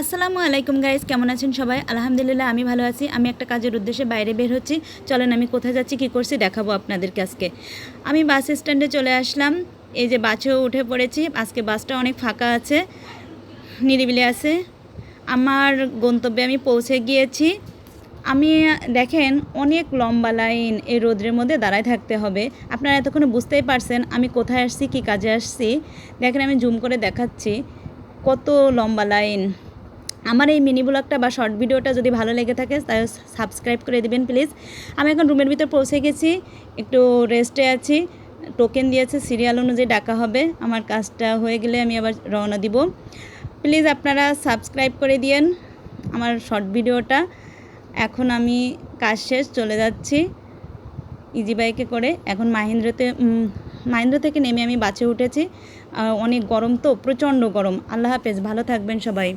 আসসালামু আলাইকুম গাইস কেমন আছেন সবাই? আলহামদুলিল্লাহ, আমি ভালো আছি। আমি একটা কাজের উদ্দেশ্যে বাইরে বের হচ্ছি। চলেন আমি কোথায় যাচ্ছি, কী করছি দেখাবো আপনাদেরকে আজকে। আমি বাস স্ট্যান্ডে চলে আসলাম। এই যে বাসেও উঠে পড়েছি। আজকে বাসটা অনেক ফাঁকা আছে, নিরিবিলি আছে। আমার গন্তব্যে আমি পৌঁছে গিয়েছি। আমি, দেখেন, অনেক লম্বা লাইন এই রোদ্রের মধ্যে দাঁড়ায় থাকতে হবে। আপনারা এতক্ষণে বুঝতেই পারছেন আমি কোথায় আসছি, কী কাজে আসছি। দেখেন, আমি জুম করে দেখাচ্ছি কত লম্বা লাইন আমার এই মিনি ব্লগটা বা শর্ট ভিডিওটা যদি ভালো লেগে থাকে তাহলে সাবস্ক্রাইব করে দিবেন প্লিজ আমি এখন রুমের ভিতর পৌঁছে গেছি, একটু রেস্টে আছি। টোকেন দিয়েছে সিরিয়াল অনুযায়ী ডাকা হবে। আমার কাজটা হয়ে গেলে আমি আবার রওনা দিব। প্লিজ আপনারা সাবস্ক্রাইব করে দিয়েন আমার শর্ট ভিডিওটা এখন আমি কাজ শেষ, চলে যাচ্ছি ইজি বাইকে করে। এখন মাহিন্দ্রতে মাহিন্দ্র থেকে নেমে আমি বাসে উঠেছি। অনেক গরম তো, প্রচণ্ড গরম। আল্লাহ হাফেজ, ভালো থাকবেন সবাই।